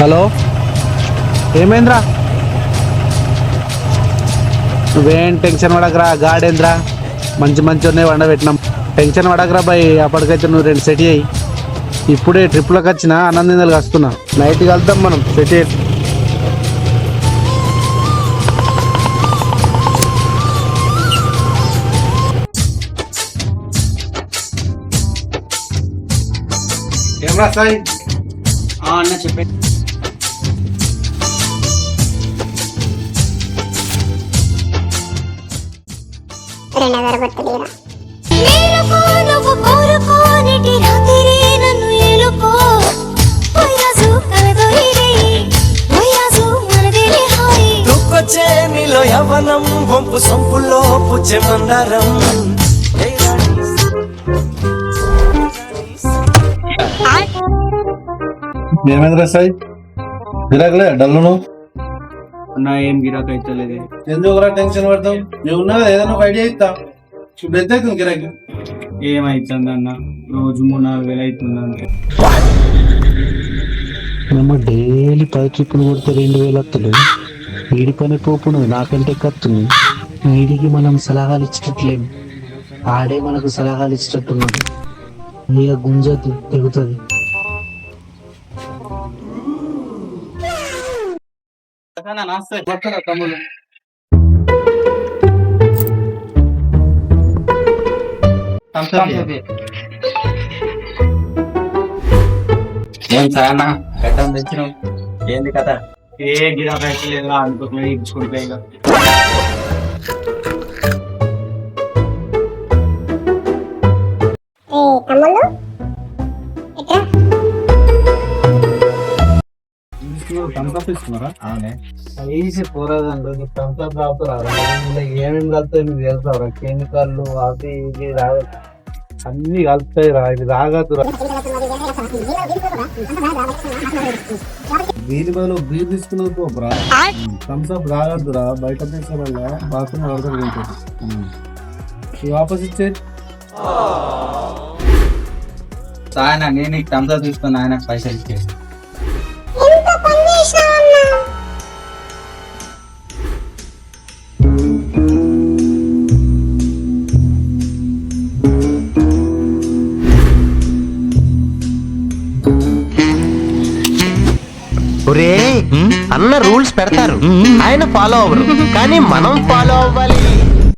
Hello? ఏమైందిరా? నువ్వేం tension పడకరా గాడేంద్రా? మంచి మంచి ఉన్నాయి వండ పెట్టినాం. టెన్షన్ పడకరా బాయ్ అప్పటికైతే నువ్వు రెండు సెట్ అయ్యి ఇప్పుడే ట్రిప్లోకి వచ్చిన ఆనందిందలు తిందలు కస్తున్నా నైట్ వెళ్తాం మనం సెట్ అయ్యి ఇరై వయసు మనదిలే హాయి. దుఃఖొచ్చే నీలో యవనం వంపు పుచ్చే మందారం ఏమైందిరా సాయి? గిరాకలే డల్లును? అన్న ఏం గిరాక్ అయితే లేదు ఎందుకురా టెన్షన్ పడతావు? నువ్వు ఉన్నది ఏదైనా ఒక ఐడియా ఇస్తా. ఇప్పుడు ఎంత అవుతుంది గిరాకీ. ఏమైతుంది అన్న రోజు మూడు నాలుగు వేలు అవుతుంది మేము డైలీ పది ట్రిప్పులు కొడితే రెండు వేలు వస్తుంది వీడి పని పోపున్నది నాకంటే కత్తుంది వీడికి మనం సలహాలు ఇచ్చేటట్లేము ఆడే మనకు సలహాలు ఇచ్చేటట్టున్నాడు. ఇక గుంజద్దు తెగుతుంది తమ్ముడు ఏం సాయన్న గడ్డం తెచ్చినాం ఏంది కథ ఏ గిరాక్ అయితే లేదా అనుకుంటున్నా ఇచ్చుకుంటే ఈజీ పోరాదండి. నీకు థమ్స్అప్ తాగుతారా. ఏమేమి కలుతాయి మీకు తెలుసా కెమికల్లు అవి ఇవి రాగ అన్ని కలుతాయి రా. ఇది తాగద్దు రా. దీని బదులు బీర్ తీసుకున్నది పోపురా థమ్స్అప్ తాగద్దు రా. బయట తీసుకురా బాత్రూమ్ వరదలు తింటుంది ఆపోజిట్ సైడ్ సాయన నేను నీకు థమ్స్ అప్ తీసుకుని ఆయన పైసలు ఇచ్చేసి ఒరే అన్న రూల్స్ పెడతారు. ఆయన ఫాలో అవ్వరు. కానీ మనం ఫాలో అవ్వాలి.